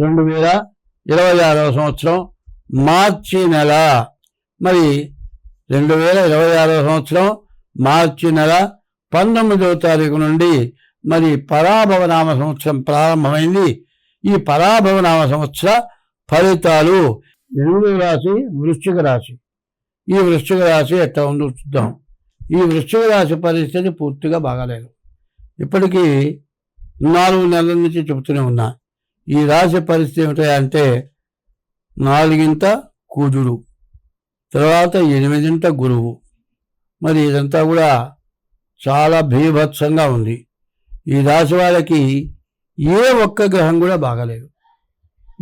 రెండు వేల ఇరవై ఆరవ సంవత్సరం మార్చి నెల. మరి రెండు వేల ఇరవై ఆరవ సంవత్సరం మార్చి నెల పంతొమ్మిదవ తారీఖు నుండి మరి పరాభవనామ సంవత్సరం ప్రారంభమైంది. ఈ పరాభవనామ సంవత్సర ఫలితాలు ఎనిమిదవ రాశి వృశ్చిక రాశి. ఈ వృశ్చిక రాశి ఎట్లా ఉందో చూద్దాం. ఈ వృశ్చిక రాశి పరిస్థితి పూర్తిగా బాగాలేదు. ఇప్పటికీ నాలుగు నెలల నుంచి చెబుతూనే ఉన్నా. ఈ రాశి పరిస్థితి ఏమిటంటే నాలుగింట కూజుడు తర్వాత ఎనిమిదింట గురువు. మరి ఇదంతా కూడా చాలా భీభత్సంగా ఉంది. ఈ రాశి వాళ్ళకి ఏ ఒక్క గ్రహం కూడా బాగాలేదు.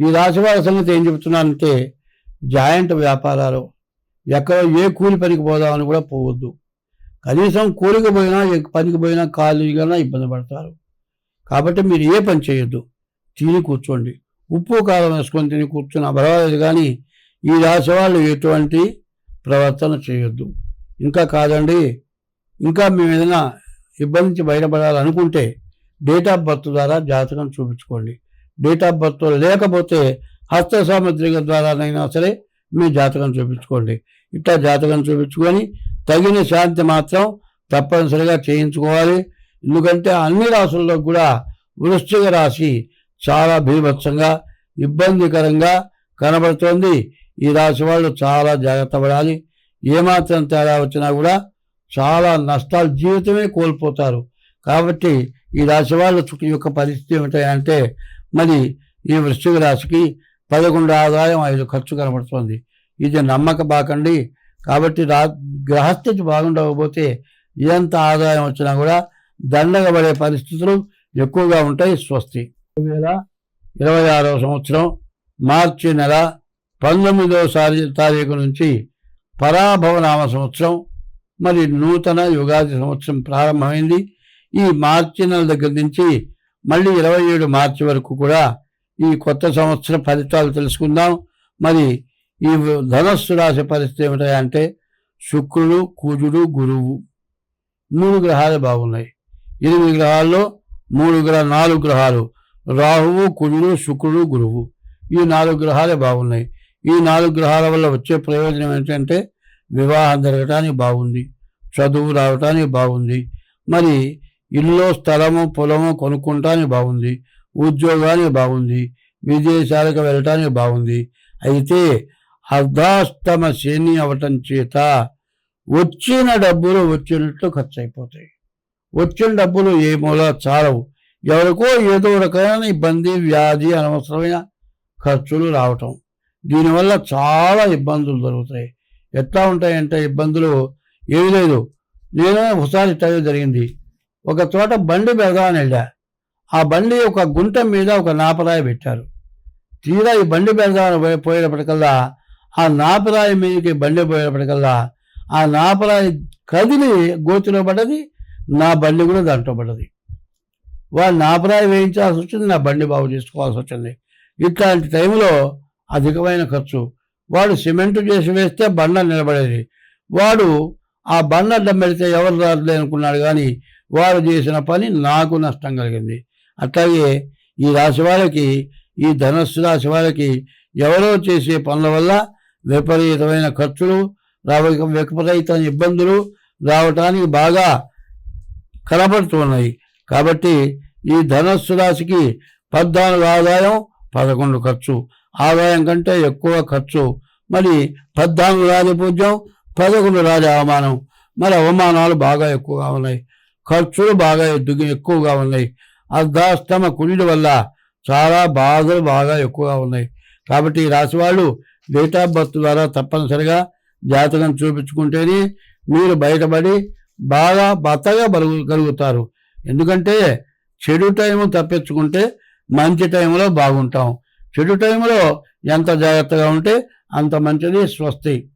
ఈ రాశి వాళ్ళ సంగతి ఏం చెబుతున్నానంటే జాయింట్ వ్యాపారాలు ఎక్కడ ఏ కూలి పనికి పోదామని కూడా పోవద్దు. కనీసం కూలికి పోయినా పనికి పోయినా ఖాళీగా ఇబ్బంది పడతారు. కాబట్టి మీరు ఏ పని చేయొద్దు. తిని కూర్చోండి. ఉప్పు కారం వేసుకొని తిని కూర్చున్నా పర్వాలేదు కానీ ఈ రాశి వాళ్ళు ఎటువంటి ప్రవర్తన చేయొద్దు. ఇంకా కాదండి ఇంకా మేము ఏదైనా ఇబ్బంది నుంచి బయటపడాలనుకుంటే డేట్ ఆఫ్ బర్త్ ద్వారా జాతకం చూపించుకోండి. డేట్ ఆఫ్ బర్త్ లేకపోతే హస్త సామగ్రిక ద్వారానైనా సరే మీ జాతకం చూపించుకోండి. ఇట్లా జాతకం చూపించుకొని తగిన శాంతి మాత్రం తప్పనిసరిగా చేయించుకోవాలి. ఎందుకంటే అన్ని రాసుల్లో కూడా వృశ్చిక రాశి చాలా భీభత్సంగా ఇబ్బందికరంగా కనబడుతోంది. ఈ రాశి వాళ్ళు చాలా జాగ్రత్త పడాలి. ఏమాత్రం తేడా వచ్చినా కూడా చాలా నష్టాలు జీవితమే కోల్పోతారు. కాబట్టి ఈ రాశి వాళ్ళ చుట్టూ యొక్క పరిస్థితి ఏమిటంటే మరి ఈ వృశ్చిక రాశికి పదకొండు ఆదాయం ఐదు ఖర్చు కనబడుతోంది. ఇది నమ్మక బాకండి కాబట్టి రా గ్రహస్థితి బాగుండకపోతే ఎంత ఆదాయం వచ్చినా కూడా దండగబడే పరిస్థితులు ఎక్కువగా ఉంటాయి. స్వస్తి. వేల ఇరవై ఆరవ సంవత్సరం మార్చి నెల పంతొమ్మిదవ సారి తారీఖు నుంచి పరాభవనామ సంవత్సరం మరి నూతన యుగాది సంవత్సరం ప్రారంభమైంది. ఈ మార్చి నెల దగ్గర నుంచి మళ్ళీ ఇరవై ఏడు మార్చి వరకు కూడా ఈ కొత్త సంవత్సర ఫలితాలు తెలుసుకుందాం. మరి ఈ ధనస్సు రాశి పరిస్థితి ఏమిటంటే శుక్రుడు కుజుడు గురువు మూడు గ్రహాలు బాగున్నాయి. ఎనిమిది గ్రహాల్లో మూడు గ్రహ నాలుగు గ్రహాలు రాహువు కుజుడు శుక్రుడు గురువు. ఈ నాలుగు గ్రహాలే బాగున్నాయి. ఈ నాలుగు గ్రహాల వల్ల వచ్చే ప్రయోజనం ఏంటంటే వివాహం జరగటానికి బాగుంది. చదువు రావటానికి బాగుంది. మరి ఇల్లు స్థలము పొలము కొనుక్కుంటానికి బాగుంది. ఉద్యోగానికి బాగుంది. విదేశాలకు వెళ్ళటానికి బాగుంది. అయితే అర్ధాష్టమ శని అవటం చేత వచ్చిన డబ్బులు వచ్చినట్లు ఖర్చు అయిపోతాయి. వచ్చిన డబ్బులు ఏ మూల చాలవు. ఎవరికో ఏదో రకమైన ఇబ్బంది వ్యాధి అనవసరమైన ఖర్చులు రావటం. దీనివల్ల చాలా ఇబ్బందులు జరుగుతాయి. ఎట్లా ఉంటాయంటే ఇబ్బందులు ఏమి లేదు. నేను ఒకసారి టైం జరిగింది. ఒక చోట బండి పెడదామని వెళ్ళా. ఆ బండి ఒక గుంట మీద ఒక నాపరాయి పెట్టారు. తీరా ఈ బండి పెడదామని పోయేటప్పటికల్లా ఆ నాపరాయి మీదకి బండి పోయేటప్పటికల్లా ఆ నాపరాయి కదిలి గోతిలో పడ్డది నా బండి కూడా దాంట్లో పడ్డది. వాడు నాపరాయి వేయించాల్సి వచ్చింది నా బండి బాగు చేసుకోవాల్సి వచ్చింది. ఇట్లాంటి టైంలో అధికమైన ఖర్చు. వాడు సిమెంట్ చేసి వేస్తే బండ నిలబడేది. వాడు ఆ బండ అడ్డం ఎవరు రాదులే అనుకున్నాడు కానీ వాడు చేసిన పని నాకు నష్టం కలిగింది. అట్లాగే ఈ రాశి వాళ్ళకి ఈ ధనస్సు రాశి వాళ్ళకి ఎవరో చేసే పనుల వల్ల విపరీతమైన ఖర్చులు రావ విపరీతమైన ఇబ్బందులు రావటానికి బాగా కనబడుతున్నాయి కాబట్టి ఈ ధనస్సు రాశికి పద్నాలుగు ఆదాయం పదకొండు ఖర్చు. ఆదాయం కంటే ఎక్కువ ఖర్చు. మరి పద్నాలుగు రాజ పూజ్యం పదకొండు రాజ అవమానం. మరి అవమానాలు బాగా ఎక్కువగా ఉన్నాయి. ఖర్చులు బాగా ఎద్దుగా ఎక్కువగా ఉన్నాయి. అర్ధాష్టమ కుడి వల్ల చాలా బాధలు బాగా ఎక్కువగా ఉన్నాయి. కాబట్టి ఈ రాశి వాళ్ళు డేట్ ఆఫ్ బర్త్ ద్వారా తప్పనిసరిగా జాతకం చూపించుకుంటేనే మీరు బయటపడి బాగా బతగా బలగలుగుతారు ఎందుకంటే చెడు టైం తప్పించుకుంటే మంచి టైంలో బాగుంటాం. చెడు టైంలో ఎంత జాగ్రత్తగా ఉంటే అంత మంచిది స్వస్తి.